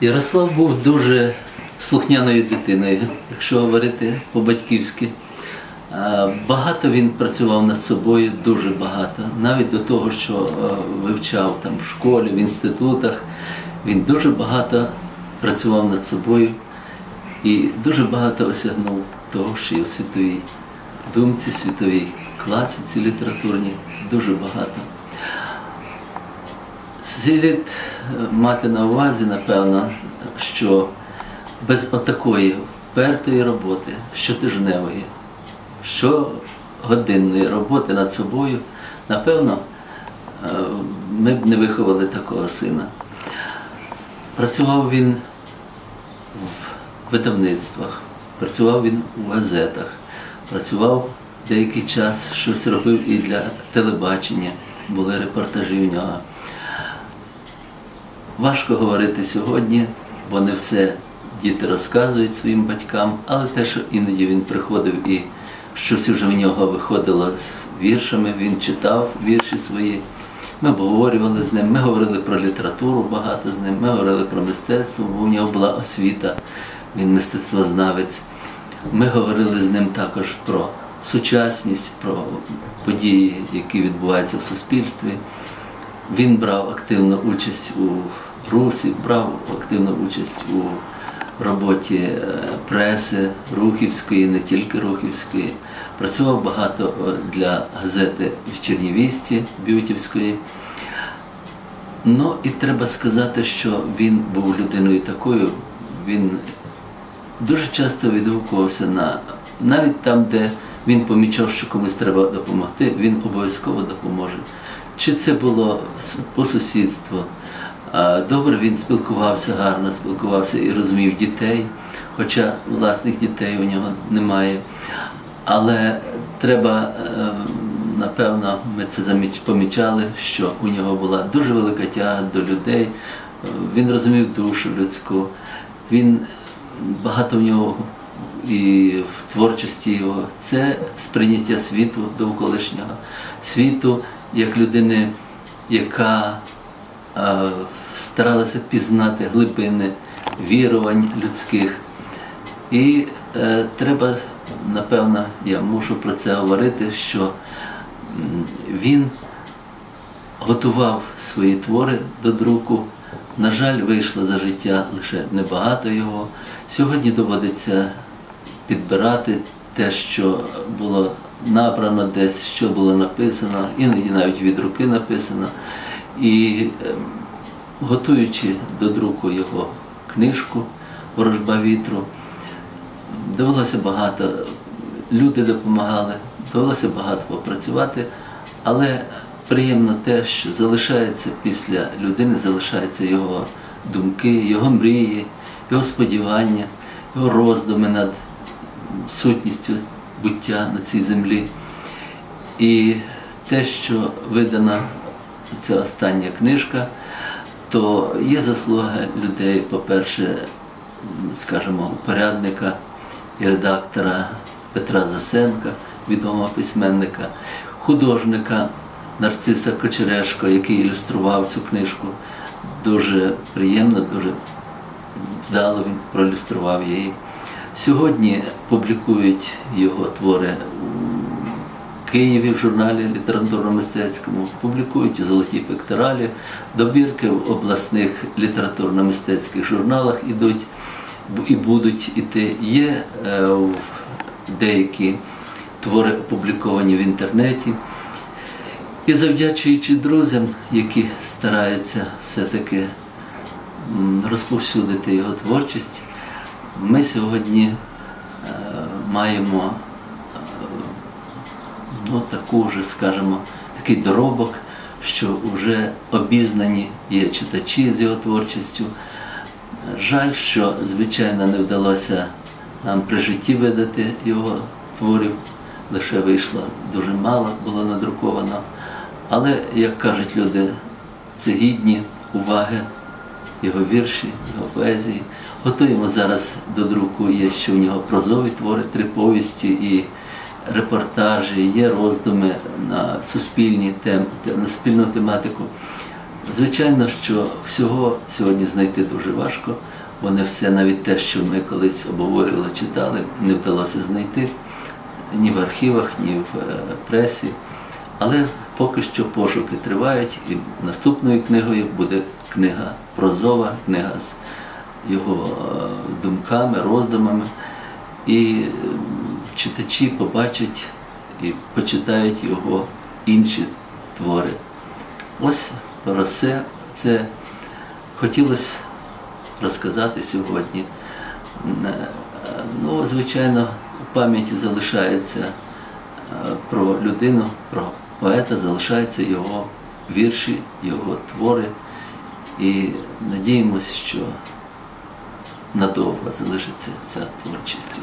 Ярослав був дуже слухняною дитиною, якщо говорити по-батьківськи. Багато він працював над собою, дуже багато. Навіть до того, що е, вивчав там в школі, в інститутах, він дуже багато працював над собою і дуже багато осягнув того, що є в світовій думці, світовій класиці літературній, дуже багато. Слід мати на увазі, напевно, що без отакої впертої роботи, щотижневої, щогодинної роботи над собою, напевно, е, ми б не виховали такого сина. Працював він в видавництвах, працював він у газетах, працював деякий час, щось робив і для телебачення, були репортажі в нього. Важко говорити сьогодні, бо не все діти розказують своїм батькам, але те, що іноді він приходив і щось вже в нього виходило з віршами, він читав вірші свої. Ми обговорювали з ним, ми говорили про літературу багато з ним, ми говорили про мистецтво, бо у нього була освіта, він мистецтвознавець. Ми говорили з ним також про сучасність, про події, які відбуваються в суспільстві. Він брав активну участь у русі, брав активну участь у роботі е, преси Рухівської, не тільки Рухівської. Працював багато е, для газети «Вечірні вісті» Бютівської. Ну і треба сказати, що він був людиною такою, він дуже часто відгукувався на навіть там, де він помічав, що комусь треба допомогти, він обов'язково допоможе. Чи це було по сусідству? Добре, він спілкувався гарно, спілкувався і розумів дітей, хоча власних дітей у нього немає. Але треба, е, напевно, ми це помічали, що у нього була дуже велика тяга до людей. Е, Він розумів душу людську, він багато в нього і в творчості його це сприйняття світу довколишнього світу як людини, яка старалася пізнати глибини вірувань людських. І е, треба, напевно, я мушу про це говорити, що він готував свої твори до друку. На жаль, вийшло за життя лише небагато його. Сьогодні доводиться підбирати те, що було набрано десь, що було написано, іноді навіть від руки написано. І е, готуючи до друку його книжку Ворожба вітру, довелося багато, люди допомагали, довелося багато попрацювати, але приємно те, що залишається після людини, залишаються його думки, його мрії, його сподівання, його роздуми над сутністю буття на цій землі. І те, що видана ця остання книжка, то є заслуга людей, по-перше, скажімо, порядника і редактора Петра Засенка, відомого письменника, художника Нарциса Кочерешко, який ілюстрував цю книжку. Дуже приємно, дуже вдало він проілюстрував її. Сьогодні публікують його твори Києві в журналі літературно-мистецькому, публікують у Золотій пекторалі, добірки в обласних літературно-мистецьких журналах ідуть і будуть іти. Є е, деякі твори опубліковані в інтернеті. І завдячуючи друзям, які стараються все-таки розповсюдити його творчість, ми сьогодні е, маємо ну, таку вже, скажімо, такий доробок, що вже обізнані є читачі з його творчістю. Жаль, що, звичайно, не вдалося нам при житті видати його творів, лише вийшло дуже мало, було надруковано. Але, як кажуть люди, це гідні уваги, його вірші, його поезії. Готуємо зараз до друку, є ще у нього прозові твори, три повісті і репортажі, є роздуми на суспільні тем, на спільну тематику. Звичайно, що всього сьогодні знайти дуже важко, бо не все, навіть те, що ми колись обговорювали, читали, не вдалося знайти ні в архівах, ні в е, пресі. Але поки що пошуки тривають, і наступною книгою буде книга прозова, книга з його е, думками, роздумами. І читачі побачать і почитають його інші твори. Ось про все це хотілося розказати сьогодні. Е, Ну, звичайно, в пам'яті залишається е, про людину, про поета, залишаються його вірші, його твори. І надіємося, що надовго залишиться ця творчість.